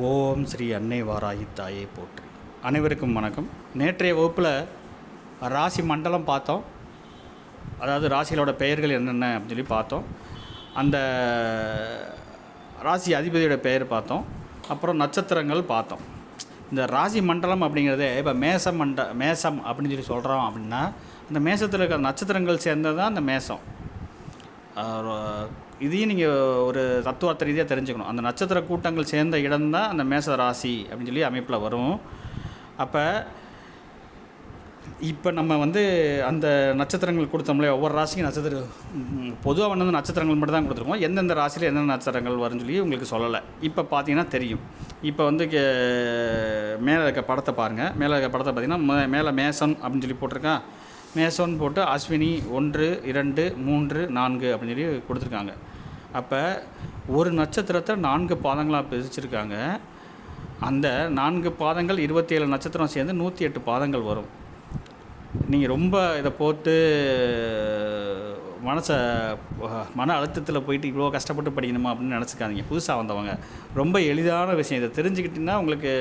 ஓம் ஸ்ரீ அன்னை வாராகி தாயை போற்றி. அனைவருக்கும் வணக்கம். நேற்றைய வகுப்பில் ராசி மண்டலம் பார்த்தோம். அதாவது ராசிகளோட பெயர்கள் என்னென்ன அப்படின்னு சொல்லி பார்த்தோம். அந்த ராசி அதிபதியோட பெயர் பார்த்தோம். அப்புறம் நட்சத்திரங்கள் பார்த்தோம். இந்த ராசி மண்டலம் அப்படிங்கிறதே இப்போ மேசம் மண்ட மேசம் அப்படின்னு சொல்லி சொல்கிறோம் அப்படின்னா அந்த மேசத்தில் இருக்கிற நட்சத்திரங்கள் சேர்ந்தது தான் அந்த மேசம். இதையும் நீங்கள் ஒரு தத்துவார்த்த ரீதியாக தெரிஞ்சுக்கணும். அந்த நட்சத்திர கூட்டங்கள் சேர்ந்த இடம்தான் அந்த மேச ராசி அப்படின்னு சொல்லி அமைப்பில் வரும். அப்போ இப்போ நம்ம வந்து அந்த நட்சத்திரங்கள் கொடுத்தோம்ல ஒவ்வொரு ராசிக்கும் நட்சத்திரம் பொதுவாக வந்து நட்சத்திரங்கள் மட்டும் தான் கொடுத்துருக்கோம். எந்தெந்த ராசியில் என்னென்ன நட்சத்திரங்கள் வரும்னு சொல்லி உங்களுக்கு சொல்லலை. இப்போ பார்த்தீங்கன்னா தெரியும். இப்போ வந்து கே- மேலே இருக்க படத்தை பாருங்கள் மேலே இருக்க படத்தை பார்த்தீங்கன்னா மே- மேலே மேசன் அப்படின்னு சொல்லி போட்டிருக்கான் மேசோன்னு போட்டு அஸ்வினி ஒன்று இரண்டு மூன்று நான்கு அப்படின்னு சொல்லி கொடுத்துருக்காங்க. அப்போ ஒரு நட்சத்திரத்தை நான்கு பாதங்களாக பிரிச்சிருக்காங்க. அந்த நான்கு பாதங்கள் இருபத்தி ஏழு நட்சத்திரம் சேர்ந்து நூற்றி எட்டு பாதங்கள் வரும். நீங்கள் ரொம்ப இதை போட்டு மனசை மன அழுத்தத்தில் போயிட்டு இவ்வளோ கஷ்டப்பட்டு படிக்கணுமா அப்படின்னு நினச்சிக்காதீங்க. புதுசாக வந்தவங்க. ரொம்ப எளிதான விஷயம். இதை தெரிஞ்சுக்கிட்டிங்கன்னா உங்களுக்கு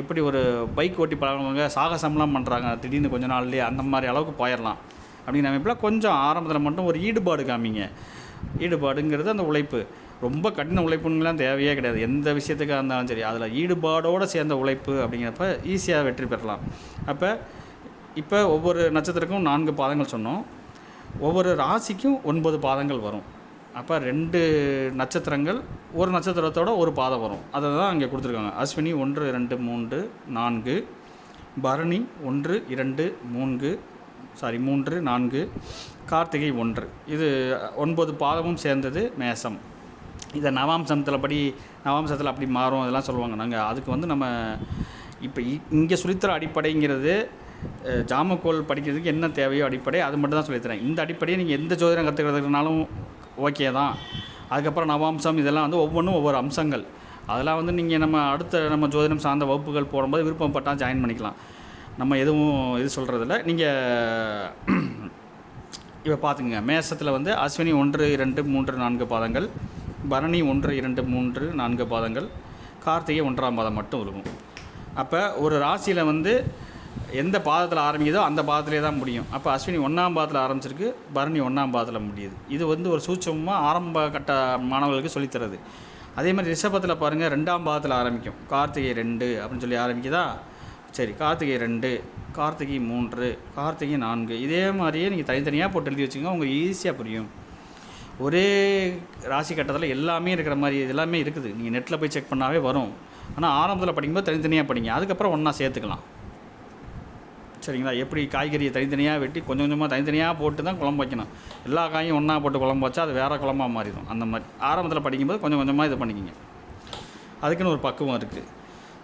எப்படி ஒரு பைக் ஓட்டி பழகுறவங்க சாகசம்லாம் பண்ணுறாங்க திடீர்னு கொஞ்ச நாள்லேயே அந்த மாதிரி அளவுக்கு போயிடலாம் அப்படிங்கிற அமைப்பில் கொஞ்சம் ஆரம்பத்தில் மட்டும் ஒரு ஈடுபாடு காமிங்க. ஈடுபாடுங்கிறது அந்த உழைப்பு. ரொம்ப கடின உழைப்புங்களாம் தேவையே கிடையாது. எந்த விஷயத்துக்காக இருந்தாலும் சரி அதில் ஈடுபாடோடு சேர்ந்த உழைப்பு அப்படிங்கிறப்ப ஈஸியாக வெற்றி பெறலாம். அப்போ இப்போ ஒவ்வொரு நட்சத்திரக்கும் நான்கு பாதங்கள் சொன்னோம். ஒவ்வொரு ராசிக்கும் ஒன்பது பாதங்கள் வரும். அப்போ ரெண்டு நட்சத்திரங்கள் ஒரு நட்சத்திரத்தோட ஒரு பாதம் வரும். அதை தான் அங்கே கொடுத்துருக்காங்க. அஸ்வினி ஒன்று ரெண்டு மூன்று நான்கு பரணி ஒன்று இரண்டு மூன்று சாரி மூன்று நான்கு கார்த்திகை ஒன்று. இது ஒன்பது பாதமும் சேர்ந்தது மேசம். இதை நவாம்சத்தில் படி நவாம்சத்தில் அப்படி மாறும் அதெல்லாம் சொல்லுவாங்க. நாங்கள் அதுக்கு வந்து நம்ம இப்போ இங்கே சொல்லித்தர அடிப்படைங்கிறது அஹ், ஜாமக்கோல் படிக்கிறதுக்கு என்ன தேவையோ அடிப்படை அது மட்டும் தான் சொல்லித்தரேன். இந்த அடிப்படையை நீங்கள் எந்த ஜோதிடம் கற்றுக்கிறதுனாலும் ஓகே தான். அதுக்கப்புறம் நவாம்சம் இதெல்லாம் வந்து ஒவ்வொன்றும் ஒவ்வொரு அம்சங்கள். அதெல்லாம் வந்து நீங்கள் நம்ம அடுத்த நம்ம ஜோதிடம் சார்ந்த வகுப்புகள் போடும்போது விருப்பப்பட்டால் ஜாயின் பண்ணிக்கலாம். நம்ம எதுவும் இது சொல்கிறதில்ல நீங்கள் இப்போ பார்த்துங்க மேசத்தில் வந்து அஸ்வினி ஒன்று இரண்டு மூன்று நான்கு பாதங்கள் பரணி ஒன்று இரண்டு மூன்று நான்கு பாதங்கள் கார்த்திகை ஒன்றாம் பாதம் மட்டும் இருக்கும். அப்போ ஒரு ராசியில் வந்து எந்த பாதத்தில் ஆரம்பிக்குதோ அந்த பாதத்திலே தான் முடியும். அப்போ அஸ்வினி ஒன்றாம் பாதத்தில் ஆரம்பிச்சிருக்கு பரணி ஒன்றாம் பாதத்தில் முடியுது. இது வந்து ஒரு சூட்சமாக ஆரம்ப கட்ட மாணவர்களுக்கு சொல்லித்தரது. அதே மாதிரி ரிஷபத்தில் பாருங்கள் ரெண்டாம் பாதத்தில் ஆரம்பிக்கும். கார்த்திகை ரெண்டு அப்படின்னு சொல்லி ஆரம்பிக்குதா? சரி கார்த்திகை ரெண்டு கார்த்திகை மூன்று கார்த்திகை நான்கு. இதே மாதிரியே நீங்கள் தனித்தனியாக போட்டு எழுதி வச்சுக்கோங்க உங்களுக்கு ஈஸியாக புரியும். ஒரே ராசி கட்டத்தில் எல்லாமே இருக்கிற மாதிரி இது எல்லாமே இருக்குது நீங்கள் நெட்டில் போய் செக் பண்ணாவே வரும். ஆனால் ஆரம்பத்தில் படிக்கும்போது தனித்தனியாக படிங்க. அதுக்கப்புறம் ஒன்றா சேர்த்துக்கலாம். சரிங்களா? எப்படி காய்கறியை தனித்தனியாக வெட்டி கொஞ்சம் கொஞ்சமாக தனித்தனியாக போட்டு தான் குழம்பு வைக்கணும். எல்லா காயும் ஒன்றா போட்டு குழம்பு வச்சா அது வேறு குழம்பாக மாறிடும். அந்த மாதிரி. ஆரம்பத்தில் படிக்கும்போது கொஞ்சம் கொஞ்சமாக இது பண்ணிக்கிங்க. அதுக்குன்னு ஒரு பக்குவம் இருக்குது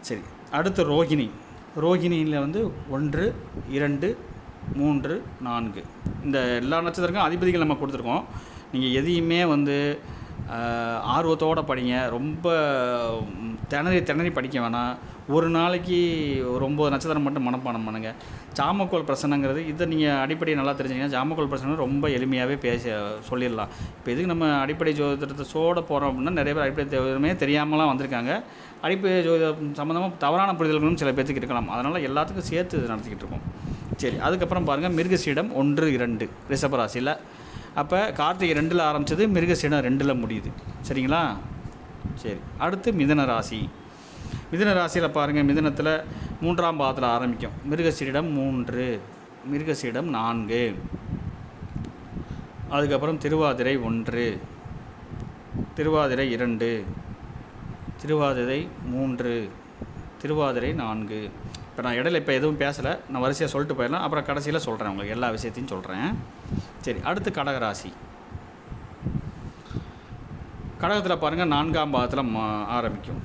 சரி அடுத்து ரோகிணி ரோகிணியில் வந்து ஒன்று இரண்டு மூன்று நான்கு. இந்த எல்லா நட்சத்திரக்கும் அதிபதிகள் நம்ம கொடுத்துருக்கோம். நீங்கள் எதையுமே வந்து ஆர்வத்தோடு ஆர்வத்தோட படிங்க. ரொம்ப திணறி திணறி படிக்க வேணாம். ஒரு நாளைக்கு ஒரு ஒம்பது நட்சத்திரம் மட்டும் மனப்பாடம் பண்ணுங்கள் ஜாமக்கோல் பிரசனங்கிறது இதை நீங்கள் அடிப்படையை நல்லா தெரிஞ்சிங்கன்னா ஜாமக்கோல் பிரசனை ரொம்ப எளிமையாகவே பேச சொல்லிடலாம். இப்போ இதுக்கு நம்ம அடிப்படை ஜோதிடத்தை சோட போகிறோம் அப்படின்னா நிறைய பேர் அடிப்படை ஜோதிடமே தெரியாமலாம் வந்திருக்காங்க. அடிப்படை ஜோதிடம் சம்மந்தமாக தவறான புரிதல்களும் சில பேர்த்துக்கு இருக்கலாம். அதனால் எல்லாத்துக்கும் சேர்த்து இது நடத்திக்கிட்டு இருக்கோம். சரி அதுக்கப்புறம் பாருங்கள் மிருகசீடம் ஒன்று இரண்டு ரிஷபராசியில் அப்போ கார்த்திகை ரெண்டில் ஆரம்பித்தது மிருகசீடம் ரெண்டில் முடியுது. சரிங்களா? சரி அடுத்து மிதன ராசி. மிதன ராசியில் பாருங்கள் மிதனத்தில் மூன்றாம் பாதத்தில் ஆரம்பிக்கும். மிருகசீரிடம் மூன்று மிருகசீரிடம் நான்கு. அதுக்கப்புறம் திருவாதிரை ஒன்று திருவாதிரை இரண்டு திருவாதிரை மூன்று திருவாதிரை நான்கு. இப்போ நான் இடையில இப்போ எதுவும் பேசலை. நான் வரிசையாக சொல்லிட்டு போயிடலாம். அப்புறம் கடைசியில் சொல்கிறேன் உங்களுக்கு. எல்லா விஷயத்தையும் சொல்கிறேன் சரி அடுத்து கடகராசி. கடகத்தில் பாருங்கள் நான்காம் பாதத்தில் மா ஆரம்பிக்கும்.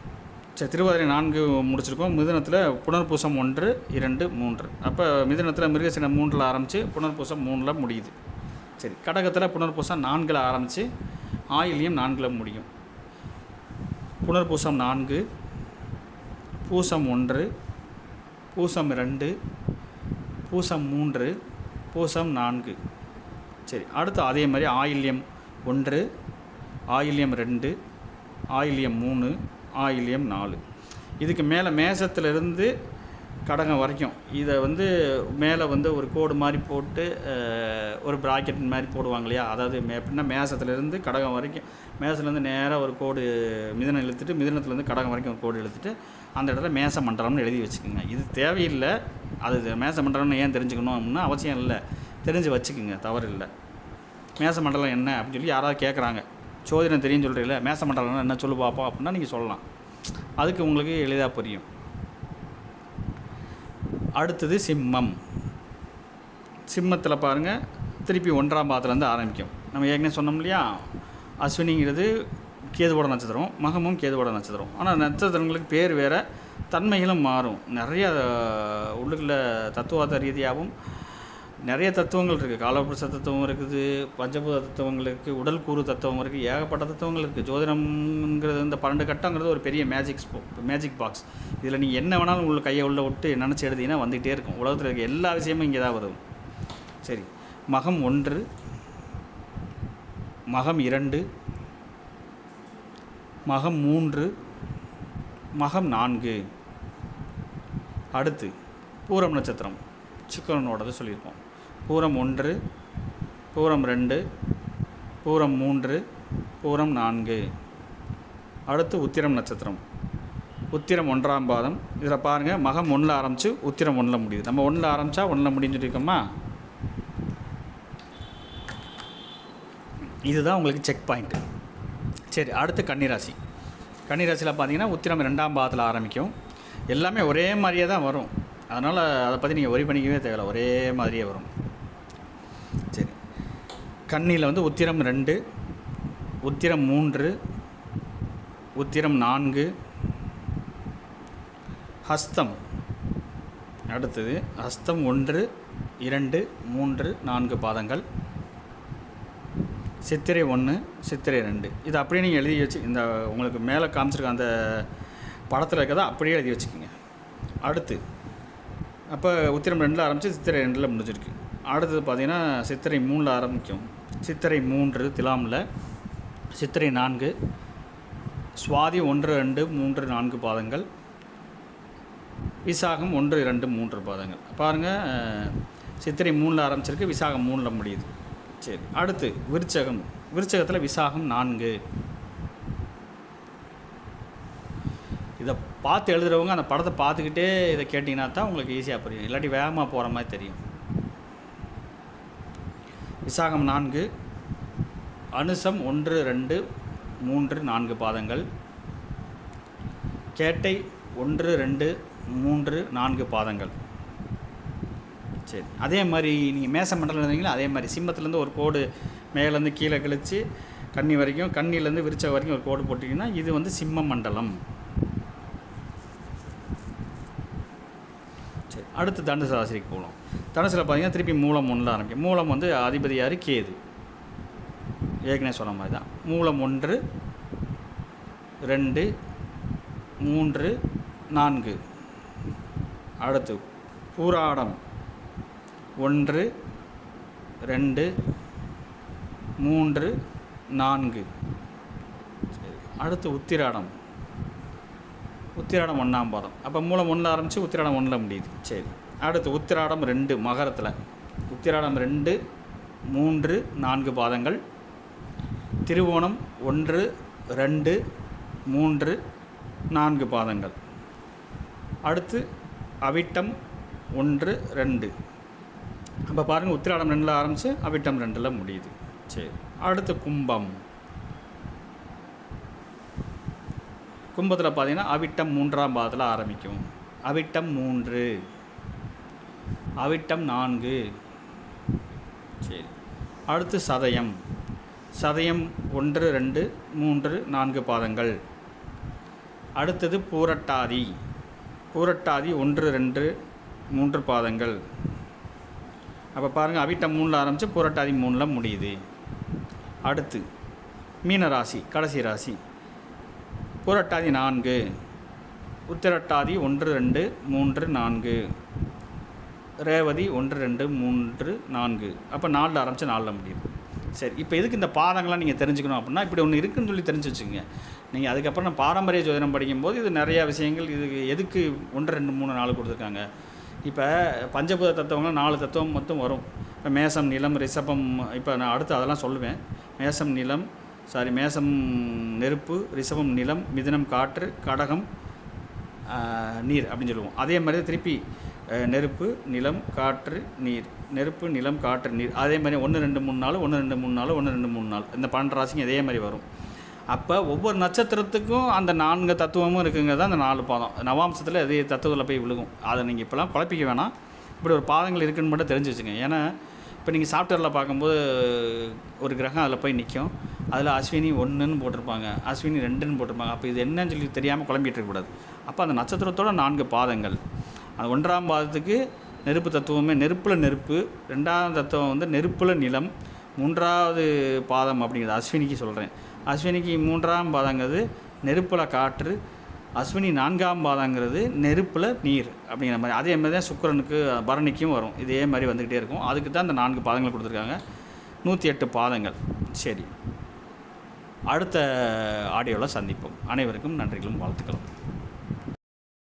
சரி திருவாதிரை நான்கு முடிச்சிருக்கோம். மிதுனத்தில் புனர்பூசம் ஒன்று இரண்டு மூன்று. அப்போ மிதுனத்தில் மிருகசீனம் மூன்றில் ஆரம்பித்து புனர்பூசம் மூணில் முடியுது. சரி கடகத்தில் புனர்பூசம் நான்கில் ஆரம்பித்து ஆயிலியம் நான்கில் முடியும். புனர்பூசம் நான்கு பூசம் ஒன்று பூசம் ரெண்டு பூசம் மூன்று பூசம் நான்கு. சரி அடுத்து அதே மாதிரி ஆயில்யம் ஒன்று ஆயில்யம் ரெண்டு ஆயில்யம் மூணு ஆயில்யம் நாலு. இதுக்கு மேலே மேசத்துலேருந்து கடகம் வரைக்கும். இதை வந்து மேலே வந்து ஒரு கோடு மாதிரி போட்டு ஒரு ப்ராக்கெட் மாதிரி போடுவாங்க இல்லையா? அதாவது மே எப்படின்னா மேசத்துலேருந்து கடகம் வரைக்கும் மேசத்துலேருந்து நேராக ஒரு கோடு மிதனம் இழுத்துட்டு மிதனத்துலேருந்து கடகம் வரைக்கும் ஒரு கோடு இழுத்துட்டு அந்த இடத்துல மேச மண்டலம்னு எழுதி வச்சுக்கோங்க. இது தேவையில்லை. அது மேச மண்டலம்னு ஏன் தெரிஞ்சுக்கணும் அப்படின்னா அவசியம் இல்லை. தெரிஞ்சு வச்சுக்கோங்க. தவறு இல்லை. மேச மண்டலம் என்ன அப்படின்னு சொல்லி யாராவது கேட்குறாங்க. சோதிடம் தெரியும் சொல்கிறீங்களே மேச மண்டலம்னா என்ன சொல்லு பார்ப்போம் அப்படின்னா நீங்கள் சொல்லலாம். அதுக்கு உங்களுக்கு எளிதாக புரியும். அடுத்தது சிம்மம். சிம்மத்தில் பாருங்கள் திருப்பி ஒன்றாம் பாதத்துலேருந்து ஆரம்பிக்கும். நம்ம ஏற்கனவே சொன்னோம் இல்லையா? அஸ்வினிங்கிறது கேதுவோட நட்சத்திரம் மகமும் கேதுவோட நட்சத்திரம். ஆனால் நட்சத்திரங்களுக்கு பேர் வேறு தன்மைகளும் மாறும். நிறைய உள்ளுக்குள்ள தத்துவார்த்த ரீதியாகவும் நிறைய தத்துவங்கள் இருக்குது காலபுருஷ தத்துவம் இருக்குது பஞ்சபூத தத்துவங்கள் இருக்குது உடல் கூறு தத்துவம் இருக்குது ஏகப்பட்ட தத்துவங்கள் இருக்குது ஜோதிடம்ங்கிறது இந்த பன்னெண்டு கட்டங்கிறது ஒரு பெரிய மேஜிக் மேஜிக் பாக்ஸ் இதில் நீங்கள் என்ன வேணாலும் உங்களுக்கு கையை உள்ளே விட்டு நினச்சி எழுதிங்கன்னா வந்துகிட்டே இருக்கும். உலகத்தில் இருக்க எல்லா விஷயமும் இங்கே தான் வரும். சரி. மகம் ஒன்று மகம் இரண்டு மகம் மூன்று மகம் நான்கு. அடுத்து பூரம் நட்சத்திரம். சுக்கரனோடது சொல்லியிருக்கோம் பூரம் ஒன்று பூரம் ரெண்டு பூரம் மூன்று பூரம் நான்கு. அடுத்து உத்திரம் நட்சத்திரம். உத்திரம் ஒன்றாம் பாதம். இதில் பாருங்கள் மகம் ஒன்றில் ஆரம்பித்து உத்திரம் ஒன்றில் முடியுது. நம்ம ஒன்றில் ஆரம்பித்தா ஒன்றில் முடிஞ்சு இருக்கோமா இதுதான் உங்களுக்கு செக் பாயிண்ட்டு சரி அடுத்து கன்னிராசி. கன்னிராசியில் பார்த்தீங்கன்னா உத்திரம் ரெண்டாம் பாதத்தில் ஆரம்பிக்கும். எல்லாமே ஒரே மாதிரியே தான் வரும். அதனால் அதை பற்றி நீங்கள் ஒரி பண்ணிக்கவே தேவையில்ல. ஒரே மாதிரியே வரும். கன்னியில் வந்து உத்திரம் ரெண்டு உத்திரம் மூன்று உத்திரம் நான்கு. ஹஸ்தம். அடுத்தது ஹஸ்தம் ஒன்று இரண்டு மூன்று நான்கு பாதங்கள். சித்திரை ஒன்று சித்திரை ரெண்டு. இது அப்படியே நீங்கள் எழுதி வச்சு இந்த உங்களுக்கு மேலே காமிச்சிருக்க அந்த படத்தில் இருக்கிறத அப்படியே எழுதி வச்சுக்கோங்க. அடுத்து அப்போ உத்திரம் ரெண்டில் ஆரம்பித்து சித்திரை ரெண்டில் முடிஞ்சிருக்கு. அடுத்தது பார்த்திங்கன்னா சித்திரை மூணில் ஆரம்பிக்கும். சித்திரை மூன்று திலாமில் சித்திரை நான்கு சுவாதி ஒன்று ரெண்டு மூன்று நான்கு பாதங்கள் விசாகம் ஒன்று இரண்டு மூன்று பாதங்கள். பாருங்கள் சித்திரை மூணில் ஆரம்பிச்சிருக்கு விசாகம் மூணில் முடியுது. சரி அடுத்து விருச்சகம். விருச்சகத்தில் விசாகம் நான்கு. இதை பார்த்து எழுதுறவங்க அந்த படத்தை பார்த்துக்கிட்டே இதை கேட்டிங்கன்னா தான் உங்களுக்கு ஈஸியாக புரியும். இல்லாட்டி வேகமாக போகிற மாதிரி தெரியும். விசாகம் நான்கு அனுசம் ஒன்று ரெண்டு மூன்று நான்கு பாதங்கள். கேட்டை ஒன்று ரெண்டு மூன்று நான்கு பாதங்கள். சரி அதே மாதிரி நீங்கள் மேச மண்டலம் இருந்தீங்களா? அதே மாதிரி சிம்மத்துலேருந்து ஒரு கோடு மேலேருந்து கீழே கிழிச்சு கன்னி வரைக்கும் கண்ணிலேருந்து விரிச்ச வரைக்கும் ஒரு கோடு போட்டிங்கன்னா இது வந்து சிம்ம மண்டலம். சரி அடுத்து தனுசு ராசிக்கு போகலாம். தனுசில் பார்த்தீங்கன்னா திருப்பி மூலம் ஒன்றில் ஆரம்பிக்கும். மூலம் வந்து அதிபதி யார் கேது. ஏற்கனவே சொன்ன மாதிரி தான். மூலம் ஒன்று ரெண்டு மூன்று நான்கு. அடுத்து பூராடம். ஒன்று ரெண்டு மூன்று நான்கு. சரி அடுத்து உத்திராடம். உத்திராடம் ஒன்றாம் பாதம். அப்போ மூலம் ஒன்றில் ஆரம்பித்து உத்திராடம் ஒன்றில் முடியுது. சரி. அடுத்து உத்திராடம் ரெண்டு மகரத்தில். உத்திராடம் ரெண்டு மூன்று நான்கு பாதங்கள். திருவோணம் ஒன்று ரெண்டு மூன்று நான்கு பாதங்கள். அடுத்து அவிட்டம் ஒன்று ரெண்டு. அப்போ பாருங்கள் உத்திராடம் ரெண்டில் ஆரம்பித்து அவிட்டம் ரெண்டில் முடியுது. சரி. அடுத்து கும்பம். கும்பத்தில் பார்த்தீங்கன்னா அவிட்டம் மூன்றாம் பாதத்தில் ஆரம்பிக்கும். அவிட்டம் மூன்று. அவிட்டம் நான்கு. சரி. அடுத்து சதயம். சதயம் ஒன்று ரெண்டு மூன்று நான்கு பாதங்கள். அடுத்தது பூரட்டாதி. பூரட்டாதி ஒன்று ரெண்டு மூன்று பாதங்கள். அப்போ பாருங்கள் அவிட்டம் மூணில் ஆரம்பித்து பூரட்டாதி மூணில் முடியுது. அடுத்து மீன ராசி கடைசி ராசி. புரட்டாதி நான்கு. உத்திரட்டாதி ஒன்று ரெண்டு மூன்று நான்கு. ரேவதி ஒன்று ரெண்டு மூன்று நான்கு. அப்போ நாலில் ஆரம்பித்து நாலில் முடியும். சரி இப்போ எதுக்கு இந்த பாதங்கள்லாம் நீங்கள் தெரிஞ்சுக்கணும் அப்படின்னா இப்படி ஒன்று இருக்குன்னு சொல்லி தெரிஞ்சு வச்சுக்கோங்க. நீங்கள் அதுக்கப்புறம் நான் பாரம்பரிய ஜோதிடம் படிக்கும்போது இது நிறையா விஷயங்கள் இது எதுக்கு ஒன்று ரெண்டு மூணு நாலு கொடுத்துருக்காங்க? இப்போ பஞ்சபூத தத்துவங்கள்லாம் நாலு தத்துவம் மொத்தம் வரும். இப்போ மேசம் நிலம் ரிஷபம் இப்போ நான் அடுத்து அதெல்லாம் சொல்லுவேன். மேசம் நிலம் சாரி மேசம் நெருப்பு ரிஷபம் நிலம் மிதனம் காற்று கடகம் நீர் அப்படின்னு சொல்லுவோம். அதே மாதிரி திருப்பி நெருப்பு நிலம் காற்று நீர். நெருப்பு நிலம் காற்று நீர். அதே மாதிரி ஒன்று ரெண்டு மூணு நாள் ஒன்று ரெண்டு மூணு நாள் ஒன்று ரெண்டு மூணு நாள். இந்த பன்னெண்டு ராசிங்க இதே மாதிரி வரும். அப்போ ஒவ்வொரு நட்சத்திரத்துக்கும் அந்த நான்கு தத்துவமும் இருக்குங்கிறது தான் அந்த நாலு பாதம். நவாம்சத்தில் அதே தத்துவத்தில் போய் விழுகும். அதை நீங்கள் இப்போலாம் குழப்பிக்க வேணாம். இப்படி ஒரு பாதங்கள் இருக்குன்னு மட்டும் தெரிஞ்சு வச்சுங்க. ஏன்னா இப்போ நீங்கள் சாஃப்ட்வேரில் பார்க்கும்போது ஒரு கிரகம் அதில் போய் நிற்கும் அதில் அஸ்வினி ஒன்றுன்னு போட்டிருப்பாங்க. அஸ்வினி ரெண்டுன்னு போட்டிருப்பாங்க. அப்போ இது என்னன்னு சொல்லி தெரியாமல் குழம்பிட்டு இருக்கக்கூடாது. அப்போ அந்த நட்சத்திரத்தோட நான்கு பாதங்கள். அது ஒன்றாம் பாதத்துக்கு நெருப்பு தத்துவமே நெருப்பில் நெருப்பு ரெண்டாவது தத்துவம் வந்து நெருப்பில் நிலம் மூன்றாவது பாதம் அப்படிங்கிறது அஸ்வினிக்கு சொல்கிறேன் அஸ்வினிக்கு மூன்றாம் பாதங்கிறது நெருப்பில் காற்று அஸ்வினி நான்காம் பாதங்கிறது நெருப்பில் நீர் அப்படிங்கிற மாதிரி. அதே மாதிரி தான் சுக்கிரனுக்கு பரணிக்கும் வரும். இதே மாதிரி வந்துக்கிட்டே இருக்கும். அதுக்கு தான் இந்த நான்கு பாதங்கள் கொடுத்துருக்காங்க. நூற்றி எட்டு பாதங்கள். சரி. அடுத்த ஆடியோவில் சந்திப்போம். அனைவருக்கும் நன்றிகளும் வாழ்த்துக்களும்.